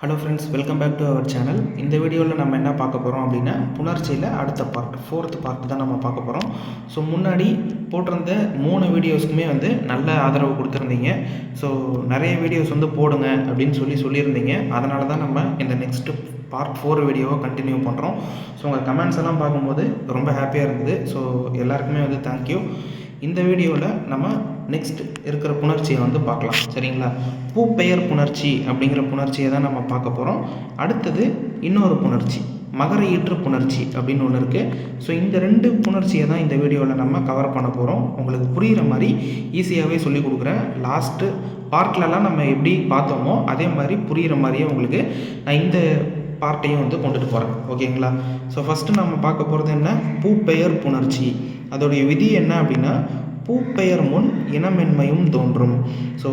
Hello friends welcome back to our channel இந்த வீடியோவில் நம்ம என்ன பார்க்க போகிறோம் அப்படின்னா புணர்ச்சியில் அடுத்த பார்ட் ஃபோர்த் பார்ட் தான் நம்ம பார்க்க போகிறோம் ஸோ முன்னாடி போட்டிருந்த மூணு வீடியோஸ்க்குமே வந்து நல்ல ஆதரவு கொடுத்துருந்தீங்க. ஸோ நிறைய வீடியோஸ் வந்து போடுங்க அப்படின்னு சொல்லி சொல்லியிருந்தீங்க. அதனால தான் நம்ம இந்த நெக்ஸ்ட்டு பார்ட் ஃபோர் வீடியோவை கண்டினியூ பண்ணுறோம் ஸோ உங்கள் கமெண்ட்ஸ் எல்லாம் பார்க்கும்போது ரொம்ப ஹாப்பியாக இருந்தது. ஸோ எல்லாருக்குமே வந்து தேங்க்யூ இந்த வீடியோவில் நம்ம நெக்ஸ்ட் இருக்கிற புணர்ச்சியை வந்து பார்க்கலாம். சரிங்களா? பூப்பெயர் புணர்ச்சி அப்படிங்கிற புணர்ச்சியை தான் நம்ம பார்க்க போகிறோம் அடுத்தது இன்னொரு புணர்ச்சி மகர ஈற்று புணர்ச்சி அப்படின்னு ஒன்று இருக்குது ஸோ இந்த ரெண்டு புணர்ச்சியை தான் இந்த வீடியோவில் நம்ம கவர் பண்ண போகிறோம் உங்களுக்கு புரிகிற மாதிரி ஈஸியாகவே சொல்லிக் கொடுக்குறேன். லாஸ்ட்டு பார்ட்லலாம் நம்ம எப்படி பார்த்தோமோ அதே மாதிரி புரிகிற மாதிரியே உங்களுக்கு நான் இந்த பார்ட்டையும் வந்து கொண்டுட்டு போகிறேன் ஓகேங்களா? ஸோ ஃபஸ்ட்டு நம்ம பார்க்க போகிறது என்ன? பூப்பெயர் புணர்ச்சி. அதோடைய விதி என்ன அப்படின்னா பூப்பெயர் முன் இனமென்மையும் தோன்றும். ஸோ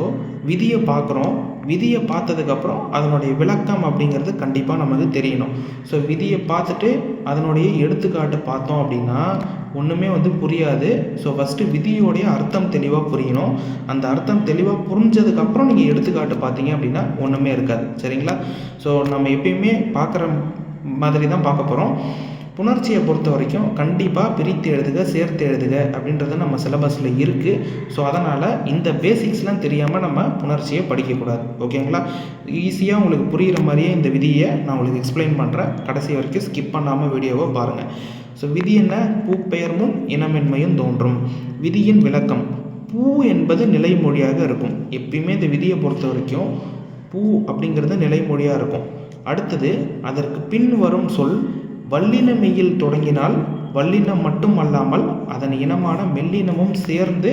விதியை பார்க்குறோம். விதியை பார்த்ததுக்கப்புறம் அதனுடைய விளக்கம் அப்படிங்கிறது கண்டிப்பாக நமக்கு தெரியணும். ஸோ விதியை பார்த்துட்டு அதனுடைய எடுத்துக்காட்டு பார்த்தோம் அப்படின்னா ஒன்றுமே வந்து புரியாது. ஸோ ஃபஸ்ட்டு விதியோடைய அர்த்தம் தெளிவாக புரியணும். அந்த அர்த்தம் தெளிவாக புரிஞ்சதுக்கப்புறம் நீங்கள் எடுத்துக்காட்டு பார்த்தீங்க அப்படின்னா ஒன்றுமே இருக்காது. சரிங்களா? ஸோ நம்ம எப்பயுமே பார்க்குற மாதிரி தான் பார்க்க போகிறோம் புணர்ச்சியை பொறுத்த வரைக்கும் கண்டிப்பாக பிரித்து எழுதுக சேர்த்து எழுதுக அப்படின்றது நம்ம சிலபஸில் இருக்குது ஸோ அதனால் இந்த பேசிக்ஸ்லாம் தெரியாமல் நம்ம புணர்ச்சியை படிக்கக்கூடாது. ஓகேங்களா ஈஸியாக உங்களுக்கு புரிகிற மாதிரியே இந்த விதியை நான் உங்களுக்கு எக்ஸ்பிளைன் பண்ணுறேன் கடைசி வரைக்கும் ஸ்கிப் பண்ணாமல் வீடியோவை பாருங்கள் ஸோ விதி என்ன? பூப்பெயர் முன் இனமென்மையும் தோன்றும். விதியின் விளக்கம். பூ என்பது நிலைமொழியாக இருக்கும். எப்பயுமே இந்த விதியை பொறுத்த வரைக்கும் பூ அப்படிங்கிறது நிலைமொழியாக இருக்கும். அடுத்தது அதற்கு பின் வரும் சொல் வல்லின மெய்யில் தொடங்கினால் வல்லினம் மட்டும் அல்லாமல் அதன் இனமான மெல்லினமும் சேர்ந்து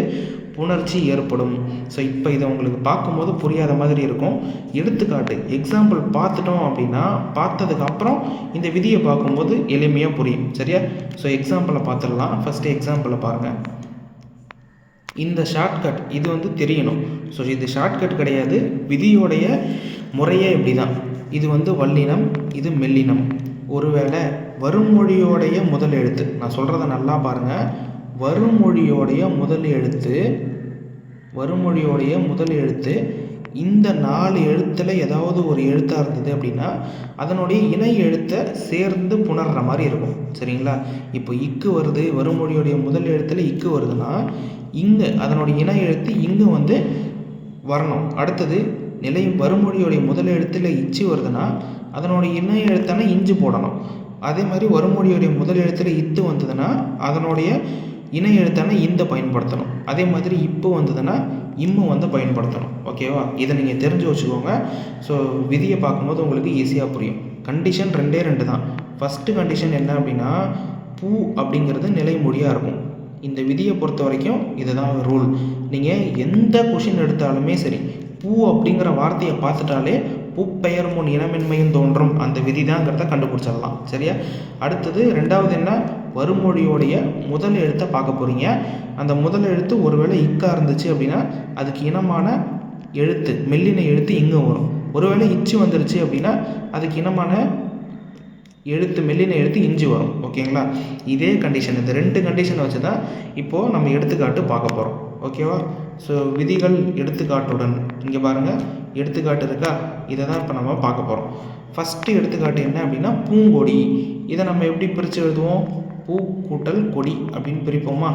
புணர்ச்சி ஏற்படும். ஸோ இப்போ இதை உங்களுக்கு பார்க்கும்போது புரியாத மாதிரி இருக்கும். எடுத்துக்காட்டு எக்ஸாம்பிள் பார்த்துட்டோம் அப்படின்னா பார்த்ததுக்கு அப்புறம் இந்த விதியை பார்க்கும்போது எளிமையாக புரியும். சரியா? ஸோ எக்ஸாம்பிளை பார்த்துடலாம். ஃபஸ்ட்டு எக்ஸாம்பிளை பாருங்கள் இந்த ஷார்ட்கட் இது வந்து தெரியணும். ஸோ இது ஷார்ட்கட் கிடையாது. விதியோடைய முறையே இப்படி தான் இது வந்து வல்லினம் இது மெல்லினம். ஒருவேளை வருமொழியோடைய முதல் எழுத்து நான் சொல்கிறத நல்லா பாருங்கள் வருமொழியோடைய முதல் எழுத்து வருமொழியோடைய முதல் எழுத்து இந்த நாலு எழுத்தில் ஏதாவது ஒரு எழுத்தாக இருந்தது அப்படின்னா அதனுடைய இணை எழுத்தை சேர்ந்து புணர்ற மாதிரி இருக்கும். சரிங்களா? இப்போ இக்கு வருது வருமொழியோடைய முதல் எழுத்தில் இக்கு வருதுன்னா இங்கே அதனுடைய இணை எழுத்து இங்கே வந்து வரணும். அடுத்தது நிலை வருமொழியோடைய முதல் எழுத்தில் இச்சு வருதுன்னா அதனுடைய இணை எழுத்தான இஞ்சு போடணும். அதே மாதிரி வருமொழியுடைய முதல் எழுத்தில் இத்து வந்ததுன்னா அதனுடைய இணை எழுத்தான இந்த பயன்படுத்தணும். அதே மாதிரி இப்போ வந்ததுன்னா இம்மு வந்து பயன்படுத்தணும். ஓகேவா இதை நீங்கள் தெரிஞ்சு வச்சுக்கோங்க. ஸோ விதியை பார்க்கும்போது உங்களுக்கு ஈஸியாக புரியும். கண்டிஷன் ரெண்டே ரெண்டு தான். ஃபஸ்ட்டு கண்டிஷன் என்ன அப்படின்னா பூ அப்படிங்கிறது நிலைமொழியாக இருக்கும். இந்த விதியை பொறுத்த வரைக்கும் இதுதான் ரூல் நீங்கள் எந்த கொஷின் எடுத்தாலுமே சரி பூ அப்படிங்கிற வார்த்தையை பார்த்துட்டாலே பூப்பெயர் முன் இனமின்மையும் தோன்றும். அந்த விதி தாங்கிறத கண்டுபிடிச்சிடலாம். சரியா? அடுத்தது ரெண்டாவது என்ன? வருமொழியோடைய முதல் எழுத்தை பார்க்க போகிறீங்க அந்த முதல் எழுத்து ஒருவேளை இக்கா இருந்துச்சு அப்படின்னா அதுக்கு இனமான எழுத்து மெல்லின எழுத்து இங்கே வரும். ஒருவேளை இச்சு வந்துருச்சு அப்படின்னா அதுக்கு இனமான எழுத்து மெல்லின எழுத்து இஞ்சி வரும். ஓகேங்களா? இதே கண்டிஷன் இந்த ரெண்டு கண்டிஷனை வச்சு தான் இப்போது நம்ம எடுத்துக்காட்டு பார்க்க போகிறோம் ஓகேவா ஸோ விதிகள் எடுத்துக்காட்டுடன் இங்கே பாருங்கள் எடுத்துக்காட்டு இருக்கா? இதை தான் இப்போ நம்ம பார்க்க போகிறோம் ஃபஸ்ட்டு எடுத்துக்காட்டு என்ன அப்படின்னா பூங்கொடி. இதை நம்ம எப்படி பிரித்து எழுதுவோம்? பூ கூட்டல் கொடி அப்படின்னு பிரிப்போமா?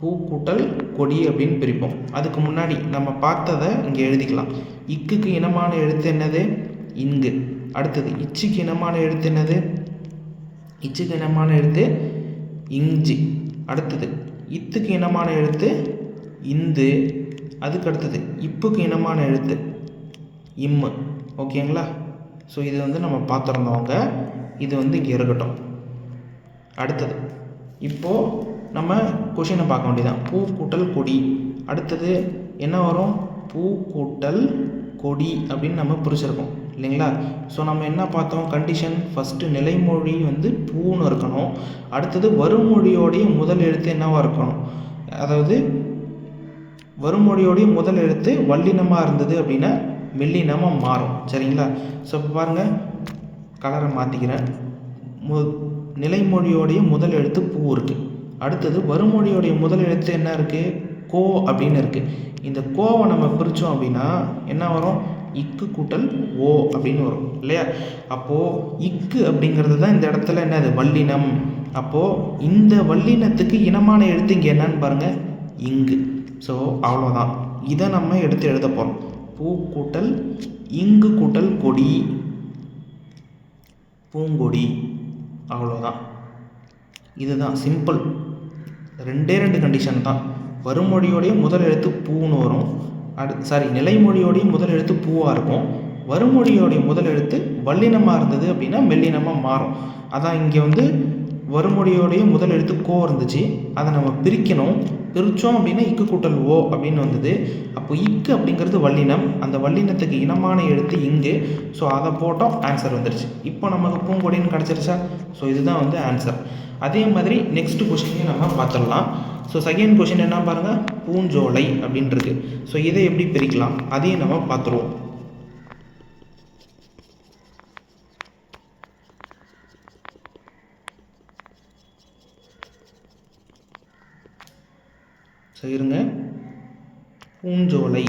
பூ கூட்டல் கொடி அப்படின்னு பிரிப்போம். அதுக்கு முன்னாடி நம்ம பார்த்ததை இங்கே எழுதிக்கலாம். இக்குக்கு இனமான எழுத்து என்னது? இங்கு. அடுத்தது இச்சுக்கு இனமான எழுத்து என்னது? இச்சுக்கு இனமான எழுத்து இஞ்சி. அடுத்தது இத்துக்கு இனமான எழுத்து இந்து அதுக்கு அடுத்தது இப்புக்கு இனமான எழுத்து. இம்மு ஓகேங்களா? ஸோ இது வந்து நம்ம பார்த்துருந்தவங்க இது வந்து இங்கே இருக்கட்டும். அடுத்தது இப்போது நம்ம கொஷினை பார்க்க வேண்டியதான் பூ கூட்டல் கொடி. அடுத்தது என்ன வரும்? பூ கூட்டல் கொடி அப்படின்னு நம்ம பிரிச்சிருக்கோம். இல்லைங்களா? ஸோ நம்ம என்ன பார்த்தோம்? கண்டிஷன் ஃபஸ்ட்டு நிலைமொழி வந்து பூன்னு இருக்கணும். அடுத்தது வருமொழியோடைய முதல் எழுத்து என்னவாக இருக்கணும்? அதாவது வருமொழியோடைய முதல் எழுத்து வல்லினமாக இருந்தது அப்படின்னா மெல்லினமாக மாறும். சரிங்களா? ஸோ இப்போ பாருங்கள் கலரை மாற்றிக்கிறேன் மு நிலைமொழியோடைய முதல் எழுத்து பூ இருக்குது அடுத்தது வருமொழியோடைய முதல் எழுத்து என்ன இருக்குது கோ அப்படின்னு இருக்குது இந்த கோவை நம்ம பிரித்தோம் அப்படின்னா என்ன வரும்? இக்கு கூட்டல் ஓ அப்படின்னு வரும். இல்லையா? அப்போது இக்கு அப்படிங்கிறது தான் இந்த இடத்துல என்னது? வல்லினம். அப்போது இந்த வல்லினத்துக்கு இனமான எழுத்து இங்கே என்னன்னு பாருங்கள் இங்கு. ஸோ அவ்வளோதான் இதை நம்ம எடுத்து எழுத போகிறோம் பூ கூட்டல் இங்கு கூட்டல் கொடி. பூங்கொடி. அவ்வளோதான் இதுதான் சிம்பிள் ரெண்டே ரெண்டு கண்டிஷன் தான். வருமொழியோடைய முதல் எழுத்து பூன்னு வரும். அடு சாரி நிலைமொழியோடைய முதல் எழுத்து பூவாக இருக்கும். வருமொழியோடைய முதல் எழுத்து வல்லினமாக இருந்தது அப்படின்னா மெல்லினமாக மாறும். அதான் இங்கே வந்து வருமொழியோடைய முதல் எழுத்து கோ இருந்துச்சு. அதை நம்ம பிரிக்கணும். பிரித்தோம் அப்படின்னா இக்கு கூட்டல் ஓ அப்படின்னு வந்தது. அப்போ இக்கு அப்படிங்கிறது வல்லினம். அந்த வல்லினத்துக்கு இனமான எழுத்து இங்கு. ஸோ அதை போட்டோம் ஆன்சர் வந்துருச்சு. இப்போ நமக்கு பூங்கொடின்னு கிடச்சிருச்சா? ஸோ இதுதான் வந்து ஆன்சர் அதே மாதிரி நெக்ஸ்ட் கொஷினையும் நம்ம பார்த்துடலாம். ஸோ செகண்ட் கொஷின் என்ன பாருங்கள் பூஞ்சோலை அப்படின்றது. ஸோ இதை எப்படி பிரிக்கலாம்? அதையும் நம்ம பார்த்துருவோம். ஸோ இருங்க. பூஞ்சோலை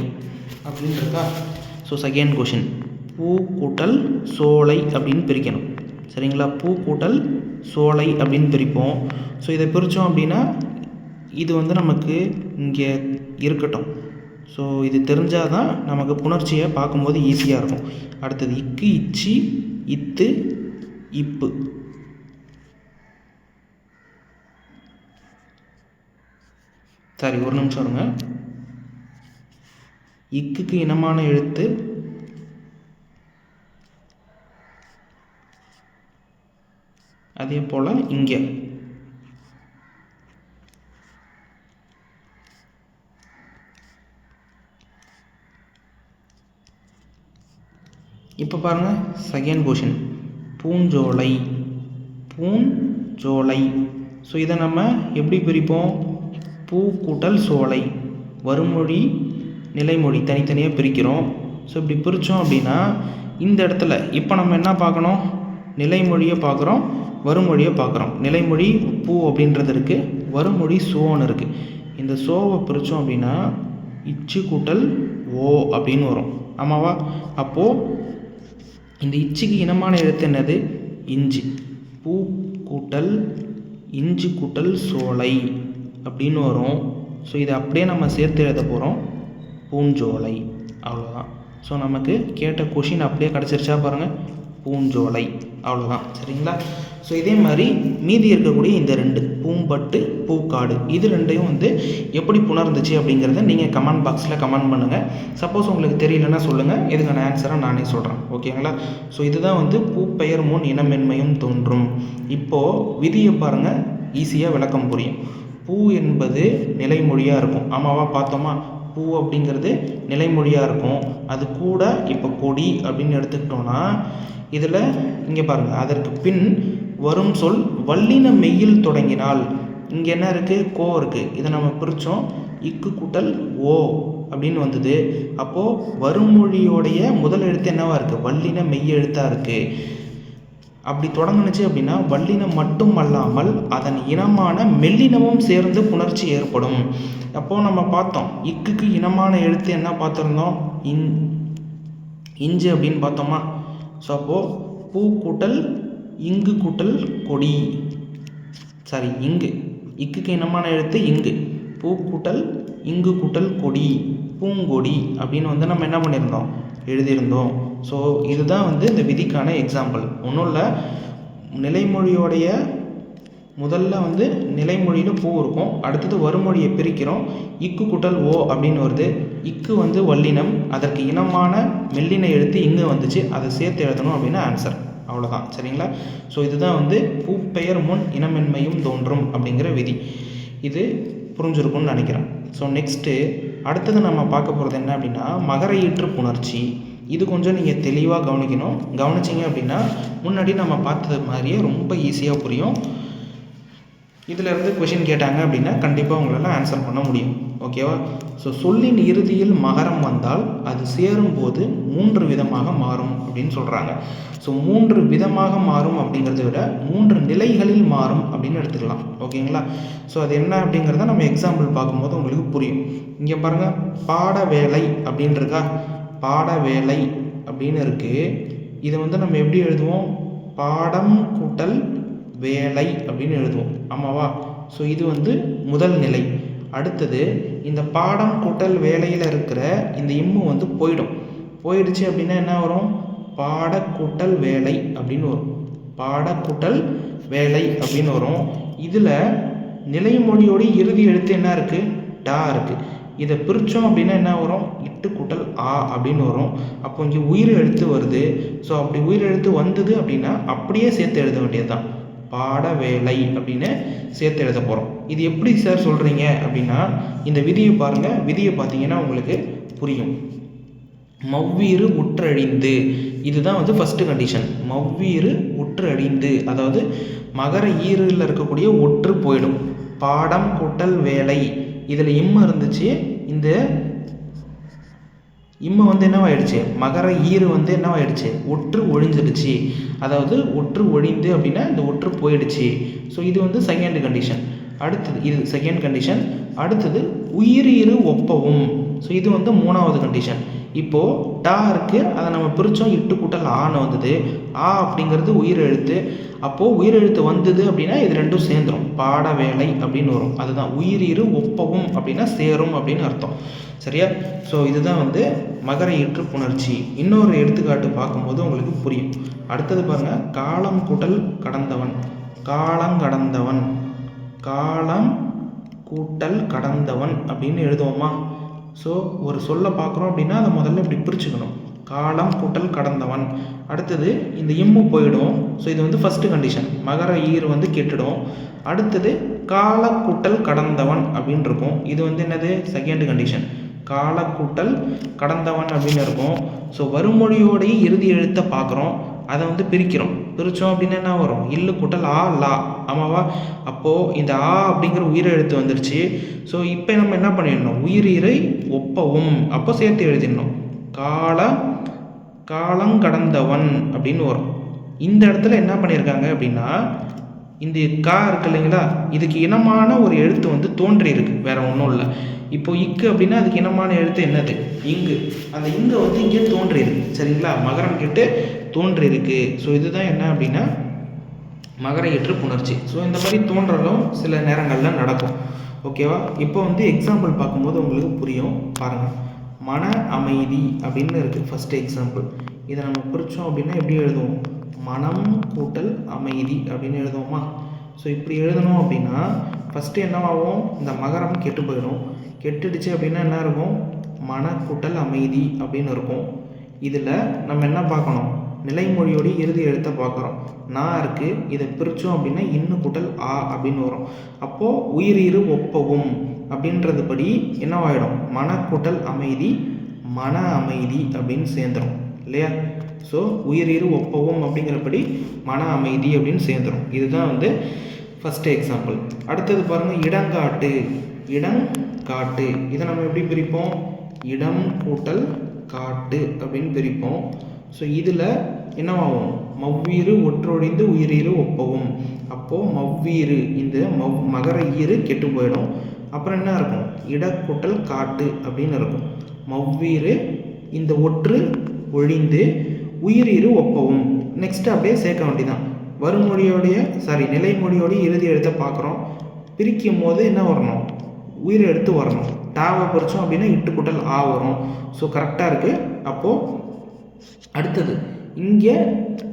அப்படின்னு இருக்கா ஸோ செகண்ட் கொஷின் பூ கூட்டல் சோலை அப்படின்னு பிரிக்கணும். சரிங்களா? பூ கூட்டல் சோலை அப்படின்னு பிரிப்போம். ஸோ இதை பிரித்தோம் அப்படின்னா இது வந்து நமக்கு இங்கே இருக்கட்டும். ஸோ இது தெரிஞ்சால் தான் நமக்கு புணர்ச்சியை பார்க்கும்போது ஈஸியாக இருக்கும். அடுத்தது இக்கு இச்சி இத்து இப்பு. சரி ஒரு நிமிஷம் இருங்க. இக்குக்கு இனமான எழுத்து. அதே போல் இங்கே. இப்போ பாருங்கள் செகண்ட் கொஷின் பூஞ்சோலை. பூஞ்சோலை. ஸோ இதை நம்ம எப்படி பிரிப்போம்? பூ கூட்டல் சோலை. வருமொழி நிலைமொழி தனித்தனியாக பிரிக்கிறோம். ஸோ இப்படி பிரித்தோம் அப்படின்னா இந்த இடத்துல இப்போ நம்ம என்ன பார்க்கணும்? நிலைமொழியை பார்க்குறோம் வருமொழியை பார்க்குறோம். நிலைமொழி பூ அப்படின்றது இருக்குது வருமொழி சோன்னு இருக்குது இந்த சோவை பிரித்தோம் அப்படின்னா இச்சு கூட்டல் ஓ அப்படின்னு வரும். ஆமாவா? அப்போது இந்த இச்சிக்கு இனமான எழுத்து என்னது? இஞ்சி. பூ கூட்டல் இஞ்சி கூட்டல் சோலை. அப்படின்னு வரும். ஸோ இதை அப்படியே நம்ம சேர்த்து எழுத போகிறோம் பூஞ்சோலை. அவ்வளோதான் ஸோ நமக்கு கேட்ட கொஷின் அப்படியே கிடச்சிருச்சா பாருங்கள் பூஞ்சோலை. அவ்வளோதான் சரிங்களா? ஸோ இதே மாதிரி மீதி இருக்கக்கூடிய இந்த ரெண்டு பூம்பட்டு பூக்காடு இது ரெண்டையும் வந்து எப்படி புணர்ந்துச்சு அப்படிங்கிறத நீங்கள் கமெண்ட் பாக்ஸில் கமெண்ட் பண்ணுங்கள் சப்போஸ் உங்களுக்கு தெரியலன்னா சொல்லுங்கள் இதுக்கான ஆன்சரை நானே சொல்கிறேன் ஓகேங்களா? ஸோ இதுதான் வந்து பூப்பெயர் முன் இனமென்மையும் தோன்றும். இப்போது விதியை பாருங்கள் ஈஸியாக விளக்கம் புரியும். பூ என்பது நிலைமொழியாக இருக்கும். ஆமாவா? பார்த்தோமா? பூ அப்படிங்கிறது நிலைமொழியாக இருக்கும். அது கூட இப்போ கொடி அப்படின்னு எடுத்துக்கிட்டோன்னா இதில் இங்கே பாருங்கள் அதற்கு பின் வரும் சொல் வல்லின மெய்யில் தொடங்கினால். இங்கே என்ன இருக்குது கோ இருக்குது இதை நம்ம பிரித்தோம் இக்கு கூட்டல் ஓ அப்படின்னு வந்தது. அப்போது வருமொழியோடைய முதல் எழுத்து என்னவாக இருக்குது வல்லின மெய் எழுத்தாக இருக்குது அப்படி தொடங்குனுச்சு அப்படின்னா வல்லினம் மட்டும் அல்லாமல் அதன் இனமான மெல்லினமும் சேர்ந்து புணர்ச்சி ஏற்படும். அப்போது நம்ம பார்த்தோம் இக்குக்கு இனமான எழுத்து என்ன பார்த்துருந்தோம்? இன் இஞ்சு அப்படின்னு பார்த்தோமா? ஸோ அப்போது பூ கூட்டல் இங்கு கூட்டல் கொடி. சாரி இங்கு. இக்குக்கு இனமான எழுத்து இங்கு. பூ கூட்டல் இங்கு கூட்டல் கொடி. பூங்கொடி அப்படின்னு வந்து நம்ம என்ன பண்ணியிருந்தோம்? எழுதியிருந்தோம். ஸோ இதுதான் வந்து இந்த விதிக்கான எக்ஸாம்பிள் ஒன்றும் இல்லை நிலைமொழியோடைய முதல்ல வந்து நிலைமொழின்னு பூ இருக்கும். அடுத்தது வருமொழியை பிரிக்கிறோம். இக்கு குட்டல் ஓ அப்படின்னு வருது. இக்கு வந்து வல்லினம். அதற்கு இனமான மெல்லின எழுத்து இங்கு வந்துச்சு. அதை சேர்த்து எழுதணும் அப்படின்னு ஆன்சர் அவ்வளோதான் சரிங்களா? ஸோ இதுதான் வந்து பூப்பெயர் முன் இனமென்மையும் தோன்றும் அப்படிங்கிற விதி. இது புரிஞ்சிருக்கும்னு நினைக்கிறேன். ஸோ நெக்ஸ்ட்டு அடுத்தது நம்ம பார்க்க போகிறது என்ன அப்படின்னா மகர ஈற்று புணர்ச்சி. இது கொஞ்சம் நீங்கள் தெளிவாக கவனிக்கணும். கவனிச்சிங்க அப்படின்னா முன்னாடி நம்ம பார்த்தது மாதிரியே ரொம்ப ஈஸியாக புரியும். இதிலேருந்து கொஷின் கேட்டாங்க அப்படின்னா கண்டிப்பாக உங்களால் ஆன்சர் பண்ண முடியும். ஓகேவா ஸோ சொல்லின் இறுதியில் மகரம் வந்தால் அது சேரும்போது மூன்று விதமாக மாறும் அப்படின்னு சொல்கிறாங்க ஸோ மூன்று விதமாக மாறும் அப்படிங்கிறத விட மூன்று நிலைகளில் மாறும் அப்படின்னு எடுத்துக்கலாம். ஓகேங்களா ஸோ அது என்ன அப்படிங்கிறத நம்ம எக்ஸாம்பிள் பார்க்கும்போது உங்களுக்கு புரியும். இங்கே பாருங்கள் பாட வேலை அப்படின்னு இருக்கா. பாட வேலை அப்படின்னு இருக்குது இதை வந்து நம்ம எப்படி எழுதுவோம்? பாடம் கூட்டல் வேலை அப்படின்னு எழுதுவோம். ஆமாவா? ஸோ இது வந்து முதல் நிலை. அடுத்தது இந்த பாடம் கூட்டல் வேலையில் இருக்கிற இந்த இம்மு வந்து போயிடும். போயிடுச்சு அப்படின்னா என்ன வரும்? பாடக்கூட்டல் வேலை அப்படின்னு வரும். பாடக்கூட்டல் வேலை அப்படின்னு வரும். இதில் நிலைமொழியோட இறுதி எழுத்து என்ன இருக்குது டா இருக்குது இதை பிரித்தோம் அப்படின்னா என்ன வரும்? இட்டு கூட்டல் ஆ அப்படின்னு வரும். அப்போ இங்கே உயிர் எழுத்து வருது. ஸோ அப்படி உயிர் எழுத்து வந்தது அப்படின்னா அப்படியே சேர்த்து எழுத வேண்டியது தான் பாட வேலை அப்படின்னு சேர்த்து எழுத போகிறோம் இது எப்படி சார் சொல்கிறீங்க அப்படின்னா இந்த விதியை பாருங்கள் விதியை பார்த்தீங்கன்னா உங்களுக்கு புரியும். மவ்வீறு உற்றழிந்து. இதுதான் வந்து ஃபஸ்ட்டு கண்டிஷன் மவ்வீறு உற்றழிந்து. அதாவது மகர ஈரில் இருக்கக்கூடிய ஒற்று போயிடும். பாடம் கூட்டல் வேலை. இதில் இம் இருந்துச்சு. இந்த இம்மை வந்து என்னவாயிடுச்சு? மகர ஈறு வந்து என்னவாயிடுச்சு? ஒற்று ஒழிஞ்சிடுச்சு. அதாவது ஒற்று ஒழிந்து அப்படின்னா இந்த ஒற்று போயிடுச்சு. ஸோ இது வந்து செகண்ட் கண்டிஷன் அடுத்தது இது செகண்ட் கண்டிஷன் அடுத்தது உயிரீறு ஒப்பவும். ஸோ இது வந்து மூணாவது கண்டிஷன் இப்போது டா இருக்குது அதை நம்ம பிரித்தோம் இட்டு கூட்டல் ஆன்னு வந்தது. ஆ அப்படிங்கிறது உயிர் எழுத்து அப்போது உயிர் எழுத்து வந்தது அப்படின்னா இது ரெண்டும் சேர்ந்துடும் பாட வேலை அப்படின்னு வரும். அதுதான். உயிரீறு ஒப்பவும் அப்படின்னா சேரும் அப்படின்னு அர்த்தம். சரியா? ஸோ இதுதான் வந்து மகர ஈற்று புணர்ச்சி. இன்னொரு எடுத்துக்காட்டு பார்க்கும்போது உங்களுக்கு புரியும். அடுத்தது பாருங்கள் காலம் கூட்டல் கடந்தவன். காலங்கடந்தவன் காலம் கூட்டல் கடந்தவன் அப்படின்னு எழுதுவோமா? ஸோ ஒரு சொல்லை பார்க்குறோம் அப்படின்னா அதை முதல்ல இப்படி பிரிச்சுக்கணும். காலம் கூட்டல் கடந்தவன். அடுத்தது இந்த இம்மு போயிடும். ஸோ இது வந்து ஃபஸ்ட்டு கண்டிஷன் மகர ஈர் வந்து கெட்டுடும். அடுத்தது கால கூட்டல் கடந்தவன் அப்படின்னு இருக்கும். இது வந்து என்னது? செகண்ட் கண்டிஷன் கால கூட்டல் கடந்தவன் அப்படின்னு இருக்கும். ஸோ வறுமொழியோடைய இறுதி எழுத்தை பார்க்குறோம். அதை வந்து பிரிக்கிறோம். பிரித்தோம் அப்படின்னா என்ன வரும்? இல்லு கூட்டல் ஆ லா. ஆமாவா? அப்போது இந்த ஆ அப்படிங்கிற உயிரெழுத்து வந்துருச்சு. ஸோ இப்போ நம்ம என்ன பண்ணிடணும்? உயிரீரை ஒப்பவும். அப்போ சேர்த்து எழுதிடணும். கால காலங்கடந்தவன் அப்படின்னு வரும். இந்த இடத்துல என்ன பண்ணியிருக்காங்க அப்படின்னா இந்த கா இருக்கு இல்லைங்களா? இதுக்கு இனமான ஒரு எழுத்து வந்து தோன்றி இருக்கு வேற ஒன்றும் இல்லை. இப்போ இக்கு அப்படின்னா அதுக்கு இனமான எழுத்து என்னது? இங்கு. அந்த இங்கு வந்து இங்கே தோன்றியிருக்கு. சரிங்களா? மகரம் கேட்டு தோன்றியிருக்கு ஸோ இதுதான் என்ன அப்படின்னா மகர ஏற்று புணர்ச்சி. ஸோ இந்த மாதிரி தோன்றலும் சில நேரங்களில் நடக்கும். ஓகேவா இப்போ வந்து எக்ஸாம்பிள் பார்க்கும்போது உங்களுக்கு புரியும். பாருங்கள் மன அமைதி அப்படின்னு இருக்குது ஃபஸ்ட்டு எக்ஸாம்பிள் இதை நம்ம பிரித்தோம் அப்படின்னா எப்படி எழுதுவோம்? மனம் கூட்டல் அமைதி அப்படின்னு எழுதுவோமா? ஸோ இப்படி எழுதணும் அப்படின்னா ஃபஸ்ட்டு என்னவாகும்? இந்த மகரம் கெட்டு போயிடும். கெட்டுடுச்சு அப்படின்னா என்ன இருக்கும்? மன கூட்டல் அமைதி அப்படின்னு இருக்கும். இதில் நம்ம என்ன பார்க்கணும்? நிலைமொழியோடைய இறுதி எழுத்தை பார்க்குறோம். நான் இருக்குது இதை பிரித்தோம் அப்படின்னா இன்னு கூட்டல் ஆ அப்படின்னு வரும். அப்போது உயிரிரு ஒப்பவும் அப்படின்றது படி என்னவாயிடும் மனக்கூட்டல் அமைதி மன அமைதி அப்படின்னு சேர்ந்துடும் இல்லையா? ஸோ உயிரிரு ஒப்பவும் அப்படிங்கிறபடி மன அமைதி அப்படின்னு சேர்ந்துடும் இதுதான் வந்து ஃபஸ்ட்டு எக்ஸாம்பிள் அடுத்தது பாருங்கள் இடங்காட்டு. இடங்காட்டு. இதை நம்ம எப்படி பிரிப்போம்? இடம் கூட்டல் காட்டு அப்படின்னு பிரிப்போம். ஸோ இதில் என்னவாகும்? மவ்வீறு ஒற்றொழிந்து உயிரீறு ஒப்பவும். அப்போது மவ்வீறு இந்த மவ் மகர ஈறு கெட்டு போயிடும். அப்புறம் என்ன இருக்கும்? இடக்கூட்டல் காட்டு அப்படின்னு இருக்கும். மவ்வீறு இந்த ஒற்று ஒழிந்து உயிரீறு ஒப்பவும். நெக்ஸ்ட் அப்படியே சேர்க்க வேண்டியதான் வருமொழியோடைய சாரி நிலைமொழியோடைய இறுதி எழுத்தை பார்க்குறோம். பிரிக்கும் போது என்ன வரணும்? உயிர் எடுத்து வரணும். டாவை பறிச்சோம் அப்படின்னா இட்டுக்குட்டல் ஆ வரும். ஸோ கரெக்டாக இருக்குது அப்போது அடுத்தது இங்கே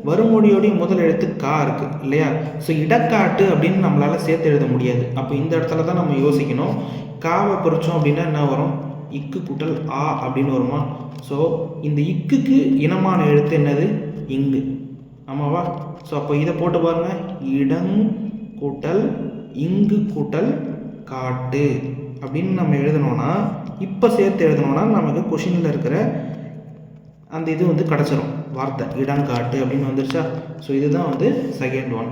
வருமொழியோடைய முதல் எழுத்து கா இருக்குது இல்லையா? ஸோ இடக்காட்டு அப்படின்னு நம்மளால் சேர்த்து எழுத முடியாது. அப்போ இந்த இடத்துல தான் நம்ம யோசிக்கணும். காவை பிரித்தோம் அப்படின்னா என்ன வரும்? இக்கு கூட்டல் ஆ அப்படின்னு வருமா? ஸோ இந்த இக்குக்கு இனமான எழுத்து என்னது? இங்கு. ஆமாவா? ஸோ அப்போ இதை போட்டு பாருங்கள் இடங் கூட்டல் இங்கு கூட்டல் காட்டு அப்படின்னு நம்ம எழுதணும்னா இப்போ சேர்த்து எழுதணும்னா நமக்கு கொஷினில் இருக்கிற அந்த இது வந்து கிடச்சிரும். வார்த்தை இடங்காட்டு அப்படின்னு வந்துருச்சா? ஸோ இதுதான் வந்து செகண்ட் ஒன்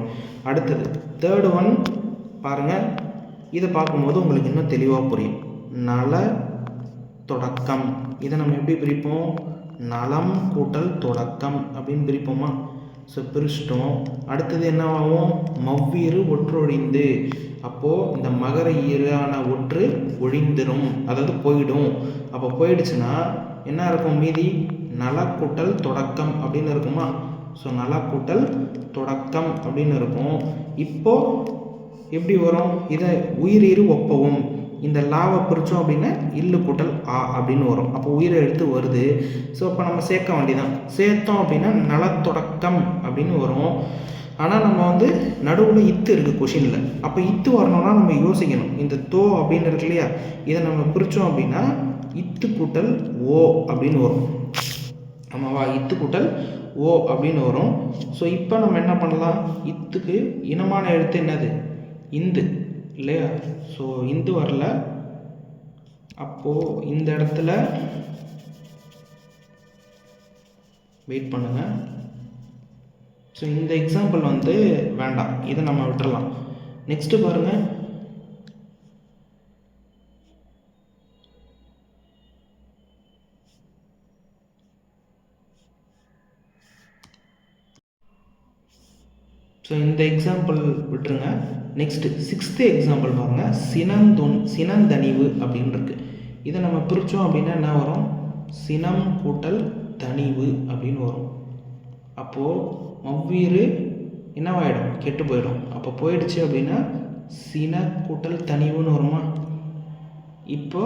அடுத்தது தேர்டு ஒன் பாருங்கள் இதை பார்க்கும்போது உங்களுக்கு இன்னும் தெளிவாக புரியும். நல தொடக்கம். இதை நம்ம எப்படி பிரிப்போம்? நலம் கூட்டல் தொடக்கம் அப்படின்னு பிரிப்போமா? ஸோ பிரிச்சிட்டோம். அடுத்தது என்னவாகும்? மவ்வீறு ஒற்றொழிந்து. அப்போது இந்த மகர ஈரான ஒற்று ஒழிந்துடும் அதாவது போயிடும். அப்போ போயிடுச்சுன்னா என்ன இருக்கும் மீதி? நல கூட்டல் தொடக்கம் அப்படின்னு இருக்குமா? ஸோ நல கூட்டல் தொடக்கம் அப்படின்னு இருக்கும். இப்போது எப்படி வரும்? இதை உயிரீறு ஒப்பவும். இந்த லாவை பிரித்தோம் அப்படின்னா இல்லு கூட்டல் ஆ அப்படின்னு வரும். அப்போ உயிரை எடுத்து வருது. ஸோ அப்போ நம்ம சேர்க்க வேண்டியதான் சேர்த்தோம் அப்படின்னா நலத்தொடக்கம் அப்படின்னு வரும். ஆனால் நம்ம வந்து நடுவில் இத்து இருக்குது கொஷினில் அப்போ இத்து வரணும்னா நம்ம யோசிக்கணும். இந்த தோ அப்படின்னு இருக்கு இல்லையா? இதை நம்ம பிரித்தோம் அப்படின்னா இத்து கூட்டல் ஓ அப்படின்னு வரும். ஆமாவா இத்து கூட்டல் ஓ அப்படின்னு வரும். ஸோ இப்போ நம்ம என்ன பண்ணலாம்? இத்துக்கு இனமான எழுத்து என்னது? இந்து இல்லையா? ஸோ இந்து வரல. அப்போது இந்த இடத்துல வெயிட் பண்ணுங்கள் ஸோ இந்த எக்ஸாம்பிள் வந்து வேண்டாம். இதை நம்ம விட்டுறலாம். நெக்ஸ்ட்டு பாருங்கள் ஸோ இந்த எக்ஸாம்பிள் விட்டுருங்க. நெக்ஸ்ட்டு சிக்ஸ்த்து எக்ஸாம்பிள் பாருங்கள் சினந்தொன் சினந்தணிவு அப்படின்னு இருக்குது இதை நம்ம பிரித்தோம் அப்படின்னா என்ன வரும்? சினம் கூட்டல் தணிவு அப்படின்னு வரும். அப்போது மவ்வீறு என்னவாயிடும்? கெட்டு போயிடும். அப்போ போயிடுச்சு அப்படின்னா சின கூட்டல் தனிவுன்னு வருமா? இப்போ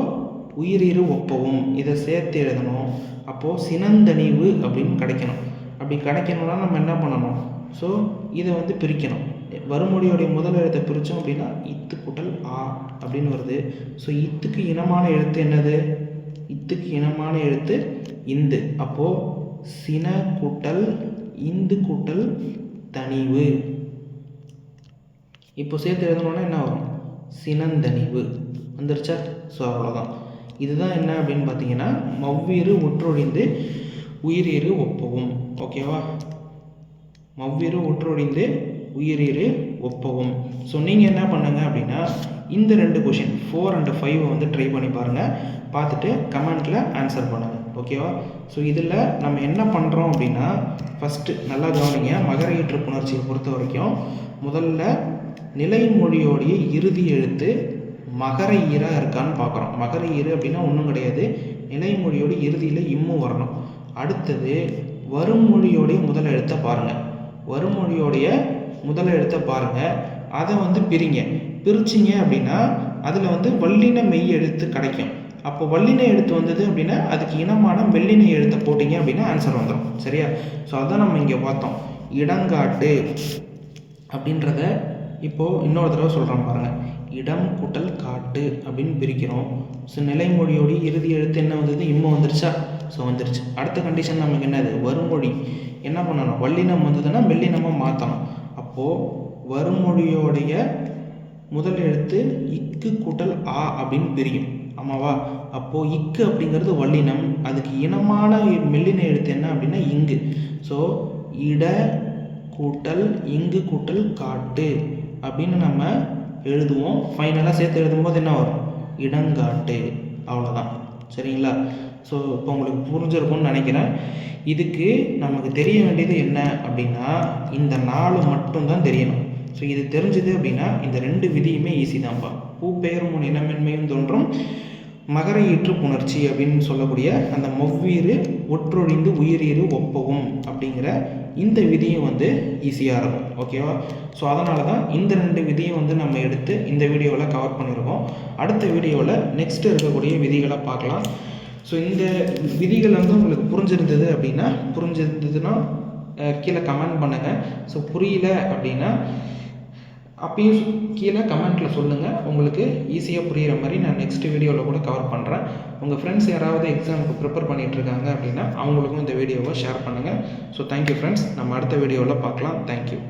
உயிரிரு ஒப்பவும். இதை சேர்த்து எழுதணும். அப்போது சினந்தணிவு அப்படின்னு கிடைக்கணும். அப்படி கிடைக்கணும்னா நம்ம என்ன பண்ணணும்? ஸோ இதை வந்து பிரிக்கணும். வறுமொழியோடைய முதல் எழுத்தை பிரித்தோம் அப்படின்னா இத்து கூட்டல் ஆ அப்படின்னு வருது. ஸோ இத்துக்கு இனமான எழுத்து என்னது? இத்துக்கு இனமான எழுத்து இந்து. அப்போது சின கூட்டல் இந்து கூட்டல் தனிவு. இப்போ சேர்த்து எழுதணுன்னா என்ன வரும்? சினந்தனிவு. வந்துருச்சா? ஸோ அவ்வளோதான் இதுதான் என்ன அப்படின்னு பார்த்தீங்கன்னா மவ்வீறு ஒற்றொழிந்து உயிரீறு ஒப்பவும். ஓகேவா மவ்விரு ஒற்றொழிந்து உயிரிரு ஒப்பவும். ஸோ நீங்கள் என்ன பண்ணுங்க அப்படின்னா இந்த ரெண்டு கொஷின் ஃபோர் அண்ட் ஃபைவ் வந்து ட்ரை பண்ணி பாருங்கள் பார்த்துட்டு கமெண்ட்டில் ஆன்சர் பண்ணுங்கள் ஓகேவா ஸோ இதில் நம்ம என்ன பண்ணுறோம் அப்படின்னா ஃபஸ்ட்டு நல்லா கவனிங்க. மகர ஈற்று புணர்ச்சியை பொறுத்த வரைக்கும் முதல்ல நிலைமொழியோடைய இறுதி எழுத்து மகர ஈராக இருக்கான்னு பார்க்குறோம். மகர ஈரு அப்படின்னா ஒன்றும் கிடையாது. நிலைமொழியோட இறுதியில் இம்மும் வரணும். அடுத்தது வருமொழியோடைய முதல் எழுத்தை பாருங்கள் வருமொழியோடைய முதல் எழுத்தை பாருங்கள் அதை வந்து பிரிங்க. பிரிச்சிங்க அப்படின்னா அதில் வந்து வல்லின மெய் எழுத்து கிடைக்கும். அப்போ வல்லின எழுத்து வந்தது அப்படின்னா அதுக்கு இனமான வெள்ளினை எழுத்தை போட்டிங்க அப்படின்னா ஆன்சர் வந்துடும் சரியா? ஸோ அதான் நம்ம இங்கே பார்த்தோம். இடங்காட்டு அப்படின்றத இப்போது இன்னொரு தடவை சொல்கிறோம் பாருங்கள் இடம் கூட்டல் காட்டு அப்படின்னு பிரிக்கிறோம். ஸோ நிலைமொழியோடைய இறுதி எழுத்து என்ன வந்தது? இம்ம வந்துருச்சா? ஸோ வந்துருச்சு. அடுத்த கண்டிஷன் நமக்கு என்னது? வருமொழி என்ன பண்ணணும்? வல்லினம் வந்ததுன்னா மெல்லினமாக மாற்றணும் அப்போது வருமொழியோடைய முதல் எழுத்து இக்கு கூட்டல் ஆ அப்படின்னு பிரியும். ஆமாவா? அப்போது இக்கு அப்படிங்கிறது வல்லினம். அதுக்கு இனமான மெல்லின எழுத்து என்ன அப்படின்னா இங்கு. ஸோ இட கூட்டல் இங்கு கூட்டல் காட்டு அப்படின்னு நம்ம எழுதுவோம். ஃபைனலாக சேர்த்து எழுதும்போது என்ன வரும்? இடங்காட்டு. அவ்வளோதான் சரிங்களா? ஸோ இப்போ உங்களுக்கு புரிஞ்சிருக்கும்னு நினைக்கிறேன். இதுக்கு நமக்கு தெரிய வேண்டியது என்ன அப்படின்னா இந்த நாலு மட்டும்தான் தெரியணும். ஸோ இது தெரிஞ்சது அப்படின்னா இந்த ரெண்டு விதியுமே ஈஸி தான்ப்பா. பூ பெயரும் இனமென்மையும் தோன்றும். மகர ஈற்று புணர்ச்சி அப்படின்னு சொல்லக்கூடிய அந்த மொவ்வீறு ஒற்றொழிந்து உயிரீறு ஒப்பவும் அப்படிங்கிற இந்த விதியும் வந்து ஈஸியாக இருக்கும். ஓகேவா ஸோ அதனால தான் இந்த ரெண்டு விதியும் வந்து நம்ம எடுத்து இந்த வீடியோவில் கவர் பண்ணியிருக்கோம் அடுத்த வீடியோவில் நெக்ஸ்ட் இருக்கக்கூடிய விதிகளை பார்க்கலாம். ஸோ இந்த விதிகள் வந்து உங்களுக்கு புரிஞ்சிருந்தது அப்படின்னா புரிஞ்சிருந்ததுன்னா கீழே கமெண்ட் பண்ணுங்கள் ஸோ புரியல அப்படின்னா அப்பயும் கீழே கமெண்ட்டில் சொல்லுங்கள் உங்களுக்கு ஈஸியாக புரிகிற மாதிரி நான் நெக்ஸ்ட் வீடியோவில் கூட கவர் பண்ணுறேன் உங்கள் ஃப்ரெண்ட்ஸ் யாராவது எக்ஸாமுக்கு ப்ரிப்பேர் பண்ணிகிட்ருக்காங்க அப்படின்னா அவங்களுக்கும் இந்த வீடியோவை ஷேர் பண்ணுங்கள் ஸோ தேங்க்யூ ஃப்ரெண்ட்ஸ் நம்ம அடுத்த வீடியோவில் பார்க்கலாம். தேங்க்யூ